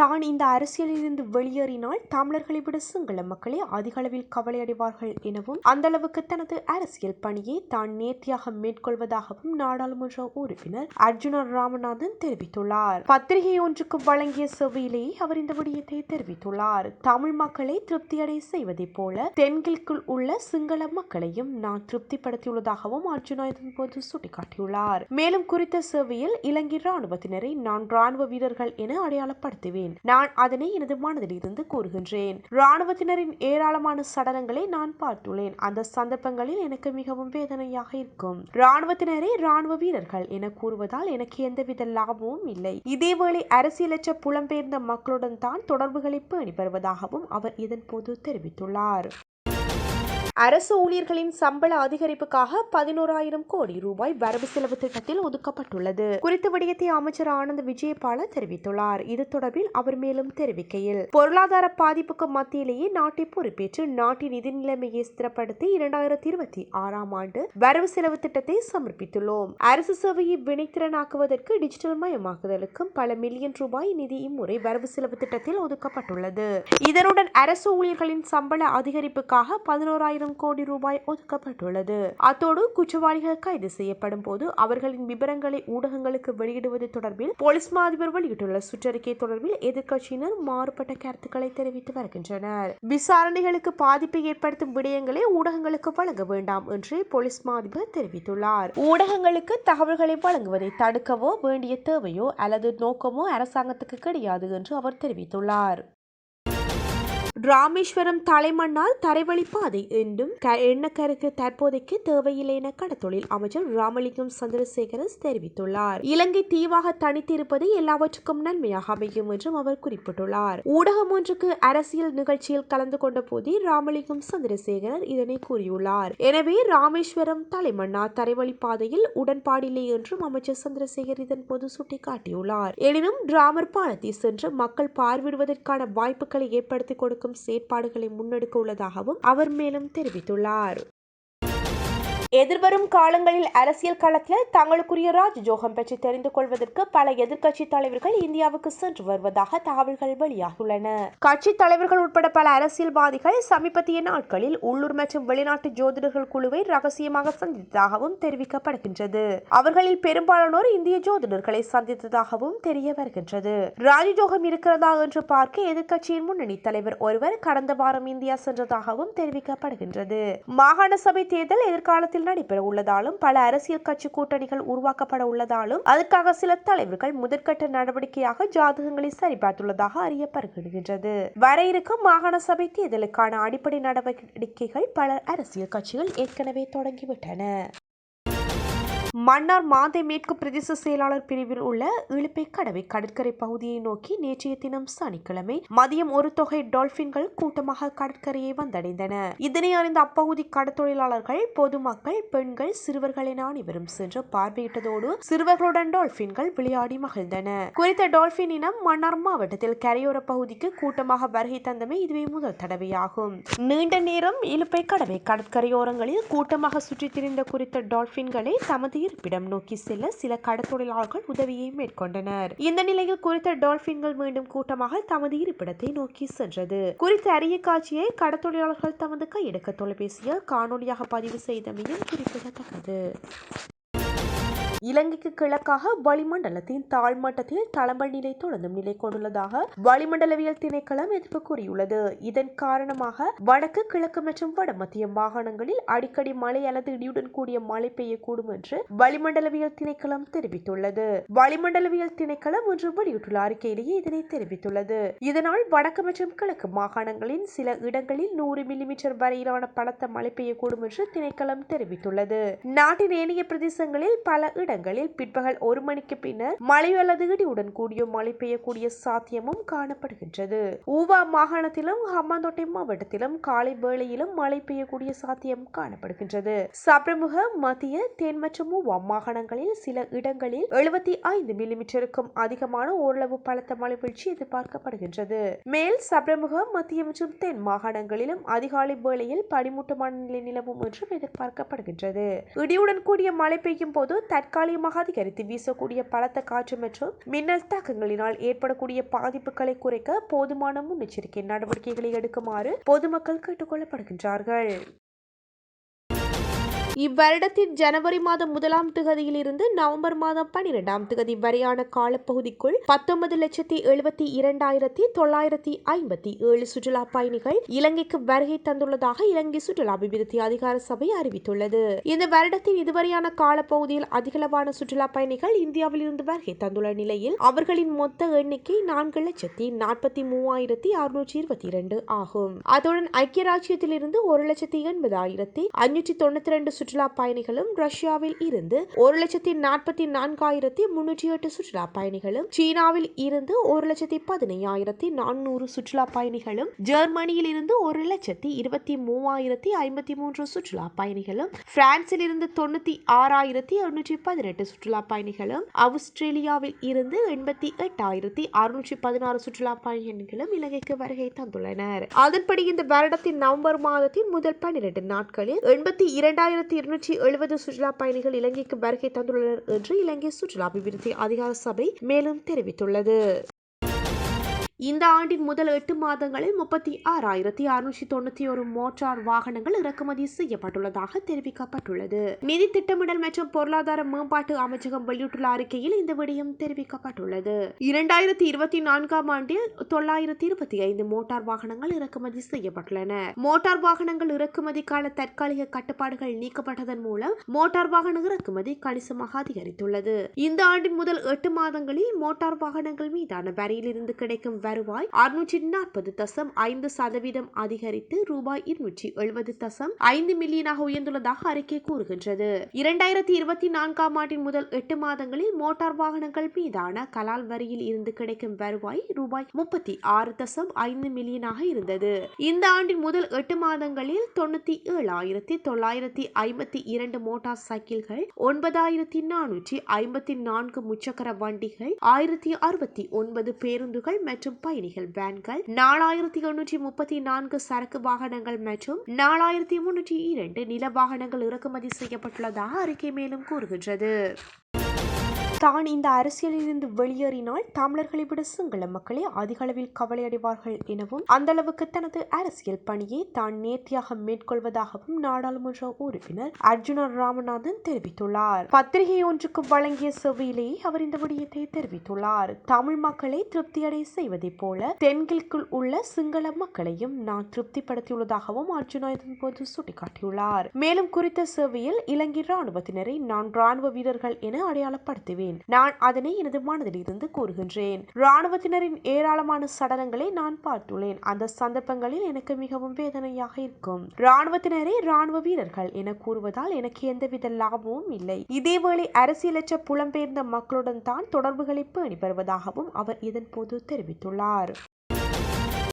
தான் இந்த அரசியலிலிருந்து வெளியேறினால் தமிழர்களை விட சிங்கள மக்களே அதிக அளவில் கவலையடைவார்கள் எனவும் அந்த அளவுக்கு தனது அரசியல் பணியை தான் நேர்த்தியாக மேற்கொள்வதாகவும் நாடாளுமன்ற உறுப்பினர் அர்ஜுன ராமநாதன் தெரிவித்துள்ளார். பத்திரிகை ஒன்றுக்கு வழங்கிய செவ்வியிலேயே அவர் இந்த விடயத்தை தெரிவித்துள்ளார். தமிழ் மக்களை திருப்தியடை செய்வதைப் போல தென்கிழக்குள் உள்ள சிங்கள மக்களையும் நான் திருப்திப்படுத்தியுள்ளதாகவும் அர்ஜுனா இதன்போது சுட்டிக்காட்டியுள்ளார். மேலும் குறித்த சேவையில் இலங்கை ராணுவத்தினரை நான் ராணுவ வீரர்கள் என அடையாளப்படுத்துவேன். நான் அதனை எனது மனதில் இருந்து கூறுகின்றேன். ராணுவத்தினரின் ஏராளமான சடலங்களை நான் பார்த்துள்ளேன். அந்த சந்தர்ப்பங்களில் எனக்கு மிகவும் வேதனையாக இருக்கும். ராணுவத்தினரை ராணுவ வீரர்கள் என கூறுவதால் எனக்கு எந்தவித லாபமும் இல்லை. இதேவேளை அரசியலற்ற புலம்பெயர்ந்த மக்களுடன் தான் தொடர்புகளை பேணி வருவதாகவும் அவர் இதன்போது தெரிவித்துள்ளார். அரசு ஊழியர்களின் சம்பள அதிகரிப்புக்காக பதினோராயிரம் கோடி ரூபாய் வரவு செலவு திட்டத்தில் ஒதுக்கப்பட்டுள்ளது. குறித்த விடயத்தை அமைச்சர் ஆனந்த் விஜயபால தெரிவித்துள்ளார். இது தொடர்பில் அவர் மேலும் தெரிவிக்கையில் பொருளாதார பாதிப்புக்கு மத்தியிலேயே நாட்டை பொறுப்பேற்று நாட்டின் நிதி நிலைமையை ஸ்திரப்படுத்தி இரண்டாயிரத்தி இருபத்தி ஆறாம் ஆண்டு வரவு செலவு திட்டத்தை சமர்ப்பித்துள்ளோம். அரசு சேவையை வினைத்திறனாக்குவதற்கு டிஜிட்டல் மயமாக்குதலுக்கும் பல மில்லியன் ரூபாய் நிதி இம்முறை வரவு செலவு திட்டத்தில் ஒதுக்கப்பட்டுள்ளது. இதனுடன் அரசு ஊழியர்களின் சம்பள அதிகரிப்புக்காக பதினோராயிரம் கோடி ரூபாய் ஒதுக்கப்பட்டுள்ளது. அத்தோடு குற்றவாளிகள் கைது செய்யப்படும் போது அவர்களின் விவரங்களை ஊடகங்களுக்கு வெளியிடுவது தொடர்பில் போலீஸ் மா அதிபர் வெளியிட்டுள்ள சுற்றறிக்கை தொடர்பில் எதிர்க்கட்சியினர் மாறுபட்ட கருத்துக்களை தெரிவித்து வருகின்றனர். விசாரணைகளுக்கு பாதிப்பை ஏற்படுத்தும் விடயங்களை ஊடகங்களுக்கு வழங்க வேண்டாம் என்று போலீஸ் மா அதிபர் தெரிவித்துள்ளார். ஊடகங்களுக்கு தகவல்களை வழங்குவதை தடுக்கவோ வேண்டிய தேவையோ அல்லது நோக்கமோ அரசாங்கத்துக்கு கிடையாது என்று அவர் தெரிவித்துள்ளார். ராமேஸ்வரம் தலைமன்னார் தரைவழி பாதை என்றும் க- எண்ணக்கருக்கு தற்போதைக்கு தேவையில்லை என கடத்தொழில் அமைச்சர் ராமலிங்கம் சந்திரசேகரன் தெரிவித்துள்ளார். இலங்கை தீவாக தனித்திருப்பது எல்லாவற்றுக்கும் நன்மையாக அமையும் என்றும் அவர் குறிப்பிட்டுள்ளார். ஊடகம் ஒன்றுக்கு அரசியல் நிகழ்ச்சியில் கலந்து கொண்ட போதே ராமலிங்கம் சந்திரசேகரன் இதனை கூறியுள்ளார். எனவே ராமேஸ்வரம் தலைமன்னா தரைவழி பாதையில் உடன்பாடில்லை என்றும் அமைச்சர் சந்திரசேகர் இதன்போது சுட்டிக்காட்டியுள்ளார். எனினும் டிராமர் பாலத்தை சென்று மக்கள் பார்வையிடுவதற்கான வாய்ப்புகளை ஏற்படுத்திக் கொடுக்க கொடுக்கும் செயற்பாடுகளை முன்னெடுக்க உள்ளதாகவும் அவர் மேலும் தெரிவித்துள்ளார். எதிர்வரும் காலங்களில் அரசியல் களத்தில் தங்களுக்குரிய ராஜஜோகம் பற்றி தெரிந்து கொள்வதற்கு பல எதிர்க்கட்சி தலைவர்கள் இந்தியாவுக்கு சென்று வருவதாக தகவல்கள் வெளியாகியுள்ளன. கட்சி தலைவர்கள் உட்பட பல அரசியல்வாதிகள் சமீபத்திய நாட்களில் உள்ளூர் மற்றும் வெளிநாட்டு ஜோதிடர்கள் குழுவை ரகசியமாக சந்தித்ததாகவும் தெரிவிக்கப்படுகின்றது. அவர்களில் பெரும்பாலானோர் இந்திய ஜோதிடர்களை சந்தித்ததாகவும் தெரிய வருகின்றது. ராஜஜோகம் இருக்கிறதா என்று பார்க்க எதிர்க்கட்சியின் முன்னணி தலைவர் ஒருவர் கடந்த வாரம் இந்தியா சென்றதாகவும் தெரிவிக்கப்படுகின்றது. மாகாண சபை தேர்தல் எதிர்காலத்தில் நடைபெற உள்ளதாலும் பல அரசியல் கட்சி கூட்டணிகள் உருவாக்கப்பட உள்ளதாலும் அதற்காக சில தலைவர்கள் முதற்கட்ட நடவடிக்கையாக ஜாதகங்களை சரிபார்த்துள்ளதாக அறியப்படுகின்றது. வர இருக்கும் மாகாண சபை தேர்தலுக்கான அடிப்படை நடவடிக்கைகள் பல அரசியல் கட்சிகள் ஏற்கனவே தொடங்கிவிட்டன. மன்னார் மாந்தை மேற்கு பிரதேச செயலாளர் பிரிவில் உள்ள இழுப்பை கடவை கடற்கரை பகுதியை நோக்கி நேற்றைய தினம் சனிக்கிழமை மதியம் ஒரு தொகை டால்பின்கள் கூட்டமாக கடற்கரையை வந்தடைந்தன. இதனை அறிந்த அப்பகுதி கடற்தொழிலாளர்கள் பொதுமக்கள் பெண்கள் சிறுவர்கள் என அனைவரும் சென்று பார்வையிட்டதோடு சிறுவர்களுடன் டால்பின்கள் விளையாடி மகிழ்ந்தன. குறித்த டால்பின் இனம் மன்னார் மாவட்டத்தில் கரையோர பகுதிக்கு கூட்டமாக வருகை தந்தமை இதுவே முதல் தடவையாகும். நீண்ட நேரம் இழுப்பை கடவை கடற்கரையோரங்களில் கூட்டமாக சுற்றித் திரிந்த குறித்த டால்பின்களை தமது இருப்பிடம் நோக்கி செல்ல சில கடத்தொழிலாளர்கள் உதவியை மேற்கொண்டனர். இந்த நிலையில் குறித்த டால்பின்கள் மீண்டும் கூட்டமாக தமது இருப்பிடத்தை நோக்கி சென்றது. குறித்த அரிய காட்சியை கடத்தொழிலாளர்கள் தமது கையெடுக்க தொலைபேசியில் காணொலியாக பதிவு செய்தமையும் குறிப்பிடத்தக்கது. இலங்கைக்கு கிழக்காக வளிமண்டலத்தின் தாழ்மட்டத்தில் தளம்பல் நிலை தொடர்ந்தும் நிலை கொண்டுள்ளதாக வளிமண்டலவியல் திணைக்களம் எதிர்ப்பு கூறியுள்ளது. இதன் காரணமாக வடக்கு கிழக்கு மற்றும் வடமத்திய மாகாணங்களில் அடிக்கடி மழை அல்லது இடியுடன் கூடிய மழை பெய்யக்கூடும் என்று வளிமண்டலவியல் திணைக்களம் தெரிவித்துள்ளது. வளிமண்டலவியல் திணைக்களம் ஒன்று வெளியிட்டுள்ள அறிக்கையிலேயே இதனை தெரிவித்துள்ளது. இதனால் வடக்கு மற்றும் கிழக்கு மாகாணங்களின் சில இடங்களில் நூறு மில்லிமீட்டர் வரையிலான பலத்த மழை பெய்யக்கூடும் என்று திணைக்களம் தெரிவித்துள்ளது. நாட்டின் ஏனைய பிரதேசங்களில் பல இடங்களில் பிற்பகல் ஒரு மணிக்கு பின்னர் மழை அல்லது இடியுடன் கூடிய மழை பெய்யக்கூடிய சாத்தியமும் காணப்படுகின்றது. ஊவா மாகாணத்திலும் ஹம்மாந்தோட்டை மாவட்டத்திலும் காலை வேளையிலும் மழை பெய்யக்கூடிய சாத்தியம் காணப்படுகின்றது. சப்ரமுக மத்திய தென் மற்றும் ஊவா மாகாணங்களில் சில இடங்களில் எழுபத்தி ஐந்து மில்லிமீட்டருக்கும் அதிகமான ஓரளவு பலத்த மழை வீழ்ச்சி எதிர்பார்க்கப்படுகின்றது. மேல் சப்ரமுக மத்திய மற்றும் தென் மாகாணங்களிலும் அதிகாலை வேளையில் பனிமூட்டமான நிலை நிலவும் என்றும் எதிர்பார்க்கப்படுகின்றது. இடியுடன் கூடிய மழை பெய்யும் போது தற்கால தற்காலிகமாக அதிகரித்து வீசக்கூடிய பலத்த காற்று மற்றும் மின்னல் தாக்கங்களினால் ஏற்படக்கூடிய பாதிப்புகளை குறைக்க போதுமான முன்னெச்சரிக்கை நடவடிக்கைகளை எடுக்குமாறு பொதுமக்கள் கேட்டுக்கொள்ளப்படுகின்றார்கள். இவ்வருடத்தின் ஜனவரி மாதம் முதலாம் திகதியிலிருந்து நவம்பர் மாதம் பனிரெண்டாம் திகதி வரையான காலப்பகுதிக்குள் பத்தொன்பது லட்சத்தி எழுபத்தி இரண்டாயிரத்தி தொள்ளாயிரத்தி ஐம்பத்தி ஏழு சுற்றுலா பயணிகள் இலங்கைக்கு வருகை தந்துள்ளதாக இலங்கை சுற்றுலா அபிவிருத்தி அதிகார சபை அறிவித்துள்ளது. இந்த வருடத்தின் இதுவரையான காலப்பகுதியில் அதிகளவான சுற்றுலா பயணிகள் இந்தியாவில் இருந்து வருகை தந்துள்ள நிலையில் அவர்களின் மொத்த எண்ணிக்கை நான்கு லட்சத்தி நாற்பத்தி மூவாயிரத்தி அறுநூற்றி இருபத்தி இரண்டு ஆகும். அத்துடன் ஐக்கிய ராஜ்யத்திலிருந்து ஒரு லட்சத்தி எண்பதாயிரத்தி அஞ்சூற்றி தொண்ணூத்தி ரெண்டு சுற்றுலா பயணிகளும் ரஷ்யாவில் இருந்து ஒரு லட்சத்தி நாற்பத்தி நான்காயிரத்தி முன்னூற்றி எட்டு சுற்றுலா பயணிகளும் சீனாவில் இருந்து ஒரு லட்சத்தி பதினையாயிரத்தி நானூறு சுற்றுலா பயணிகளும் ஜெர்மனியில் இருந்து ஒரு லட்சத்தி இருபத்தி மூவாயிரத்தி ஐம்பத்தி மூன்று சுற்றுலா பயணிகளும் பிரான்சில் இருந்து தொண்ணூத்தி ஆறாயிரத்தி எண்ணூற்றி பதினெட்டு சுற்றுலா பயணிகளும் ஆஸ்திரேலியாவில் இருந்து எண்பத்தி எட்டாயிரத்தி அறுநூற்றி பதினாறு சுற்றுலா பயணிகளும் இலங்கைக்கு வருகை தந்துள்ளனர். அதன்படி இந்த வருடத்தின் நவம்பர் மாதத்தின் முதல் பன்னிரண்டு நாட்களில் எண்பத்தி இரண்டாயிரத்தி இருநூற்றி எழுபது சுற்றுலா பயணிகள் இலங்கைக்கு வருகை தந்துள்ளனர் என்று இலங்கை சுற்றுலா அபிவிருத்தி அதிகார சபை மேலும் தெரிவித்துள்ளது. இந்த ஆண்டின் முதல் எட்டு மாதங்களில் முப்பத்தி ஆறாயிரத்தி அறுநூற்றி தொண்ணூத்தி ஒரு மோட்டார் வாகனங்கள் இறக்குமதி செய்யப்பட்டுள்ளதாக தெரிவிக்கப்பட்டுள்ளது. நிதி திட்டமிடல் மற்றும் பொருளாதார மேம்பாட்டு அமைச்சகம் வெளியிட்டுள்ள அறிக்கையில் இந்த விடயம் தெரிவிக்கப்பட்டுள்ளது. இரண்டாயிரத்தி இருபத்தி நான்காம் ஆண்டில் தொள்ளாயிரத்தி இருபத்தி ஐந்து மோட்டார் வாகனங்கள் இறக்குமதி செய்யப்பட்டுள்ளன. மோட்டார் வாகனங்கள் இறக்குமதிக்கான தற்காலிக கட்டுப்பாடுகள் நீக்கப்பட்டதன் மூலம் மோட்டார் வாகன இறக்குமதி கணிசமாக அதிகரித்துள்ளது. இந்த ஆண்டின் முதல் எட்டு மாதங்களில் மோட்டார் வாகனங்கள் மீதான வரியிலிருந்து கிடைக்கும் வருவாய் அறுநூற்றி நாற்பது தசம் ஐந்து சதவீதம் அதிகரித்து ரூபாய் இருநூற்றி எழுபது தசம் ஐந்து மில்லியனாக உயர்ந்துள்ளதாக அறிக்கை கூறுகின்றது. இரண்டாயிரத்தி இருபத்தி நான்காம் ஆண்டின் முதல் எட்டு மாதங்களில் மோட்டார் வாகனங்கள் மீதான கலால் வரியில் இருந்து கிடைக்கும் வருவாய் ரூபாய் முப்பத்தி ஆறு தசம் ஐந்து மில்லியனாக இருந்தது. இந்த ஆண்டின் முதல் எட்டு மாதங்களில் தொண்ணூத்தி ஏழாயிரத்தி தொள்ளாயிரத்தி ஐம்பத்தி இரண்டு மோட்டார் சைக்கிள்கள் ஒன்பதாயிரத்தி நானூற்றி ஐம்பத்தி நான்கு முச்சக்கர வண்டிகள் ஆயிரத்தி அறுபத்தி ஒன்பது பேருந்துகள் மற்றும் பயணிகள் வேன்கள் நாலாயிரத்தி எண்ணூற்றி முப்பத்தி நான்கு சரக்கு வாகனங்கள் மற்றும் நாலாயிரத்தி முன்னூற்றி இரண்டு நில வாகனங்கள் இறக்குமதி செய்யப்பட்டுள்ளதாக அறிக்கை மேலும் கூறுகின்றது. தான் இந்த அரசியலிலிருந்து வெளியேறினால் தமிழர்களை விட சிங்கள மக்களே அதிகளவில் கவலையடைவார்கள் எனவும் அந்த அளவுக்கு தனது அரசியல் பணியை தான் நேர்த்தியாக மேற்கொள்வதாகவும் நாடாளுமன்ற உறுப்பினர் அர்ஜுன ராமநாதன் தெரிவித்துள்ளார். பத்திரிகை ஒன்றுக்கு வழங்கிய செவ்வியிலேயே அவர் இந்த விடயத்தை தெரிவித்துள்ளார். தமிழ் மக்களை திருப்தியடை செய்வதைப் போல தென்கிழக்குள் உள்ள சிங்கள மக்களையும் நான் திருப்திப்படுத்தியுள்ளதாகவும் அர்ஜுனா இதன்போது சுட்டிக்காட்டியுள்ளார். மேலும் குறித்த சேவையில் இலங்கை ராணுவத்தினரை நான் ராணுவ வீரர்கள் என அடையாளப்படுத்துவேன். நான் அதனை எனது மனதில் இருந்து கூறுகின்றேன். ராணுவத்தினரின் ஏராளமான சடலங்களை நான் பார்த்துள்ளேன். அந்த சந்தர்ப்பங்களில் எனக்கு மிகவும் வேதனையாக இருக்கும். ராணுவத்தினரே ராணுவ வீரர்கள் என கூறுவதால் எனக்கு எந்தவித லாபமும் இல்லை. இதேவேளை அரசியலற்ற புலம்பெயர்ந்த மக்களுடன் தான் தொடர்புகளை பேணி வருவதாகவும் அவர் இதன்போது தெரிவித்துள்ளார்.